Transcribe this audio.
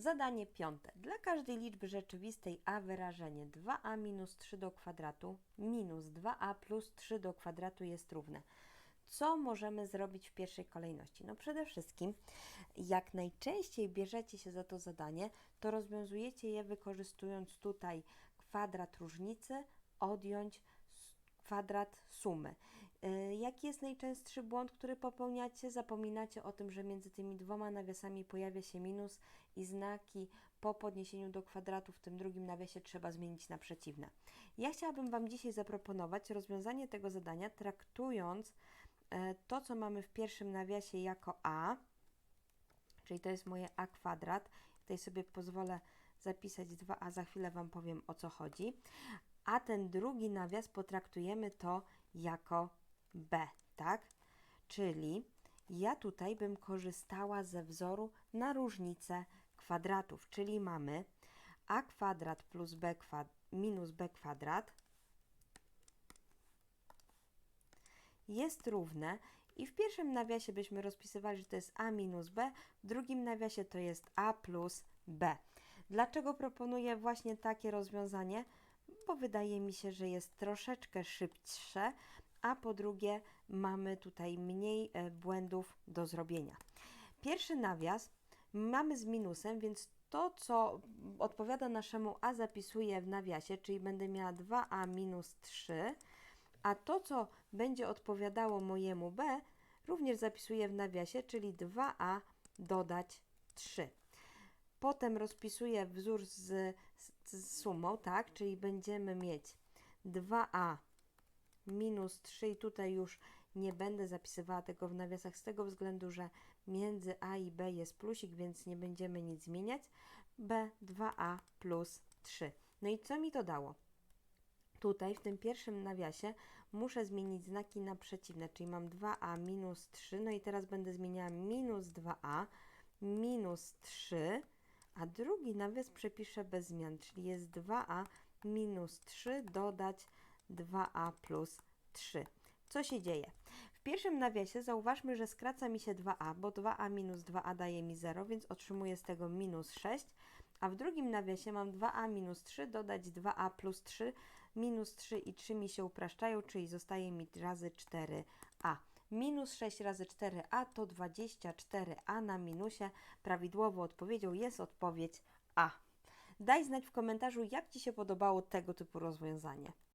Zadanie piąte. Dla każdej liczby rzeczywistej a wyrażenie 2a minus 3 do kwadratu minus 2a plus 3 do kwadratu jest równe. Co możemy zrobić w pierwszej kolejności? No przede wszystkim, jak najczęściej bierzecie się za to zadanie, to rozwiązujecie je wykorzystując tutaj kwadrat różnicy, odjąć kwadrat sumy. Y, Jaki jest najczęstszy błąd, który popełniacie? Zapominacie o tym, że między tymi dwoma nawiasami pojawia się minus i znaki po podniesieniu do kwadratu w tym drugim nawiasie trzeba zmienić na przeciwne. Ja chciałabym Wam dzisiaj zaproponować rozwiązanie tego zadania, traktując e, to, co mamy w pierwszym nawiasie jako a, czyli to jest moje a kwadrat. Tutaj sobie pozwolę zapisać 2a, za chwilę Wam powiem o co chodzi. A ten drugi nawias potraktujemy to jako b, tak? Czyli ja tutaj bym korzystała ze wzoru na różnicę kwadratów, czyli mamy a kwadrat plus b kwad minus b kwadrat jest równe i w pierwszym nawiasie byśmy rozpisywali, że to jest a minus b, w drugim nawiasie to jest a plus b. Dlaczego proponuję właśnie takie rozwiązanie? Bo wydaje mi się, że jest troszeczkę szybsze, a po drugie mamy tutaj mniej e, błędów do zrobienia. Pierwszy nawias mamy z minusem, więc to, co odpowiada naszemu a zapisuję w nawiasie, czyli będę miała 2a minus 3, a to, co będzie odpowiadało mojemu b, również zapisuję w nawiasie, czyli 2a dodać 3. Potem rozpisuję wzór z, z, z sumą, tak, czyli będziemy mieć 2a minus 3 i tutaj już nie będę zapisywała tego w nawiasach z tego względu, że między a i b jest plusik, więc nie będziemy nic zmieniać. b 2a plus 3. No i co mi to dało? Tutaj w tym pierwszym nawiasie muszę zmienić znaki na przeciwne, czyli mam 2a minus 3, no i teraz będę zmieniała minus 2a minus 3, a drugi nawias przepiszę bez zmian, czyli jest 2a minus 3 dodać 2a plus 3. Co się dzieje? W pierwszym nawiasie zauważmy, że skraca mi się 2a, bo 2a minus 2a daje mi 0, więc otrzymuję z tego minus 6, a w drugim nawiasie mam 2a minus 3 dodać 2a plus 3, minus 3 i 3 mi się upraszczają, czyli zostaje mi razy 4a. Minus 6 razy 4a to 24a na minusie. Prawidłową odpowiedzią jest odpowiedź A. Daj znać w komentarzu, jak Ci się podobało tego typu rozwiązanie.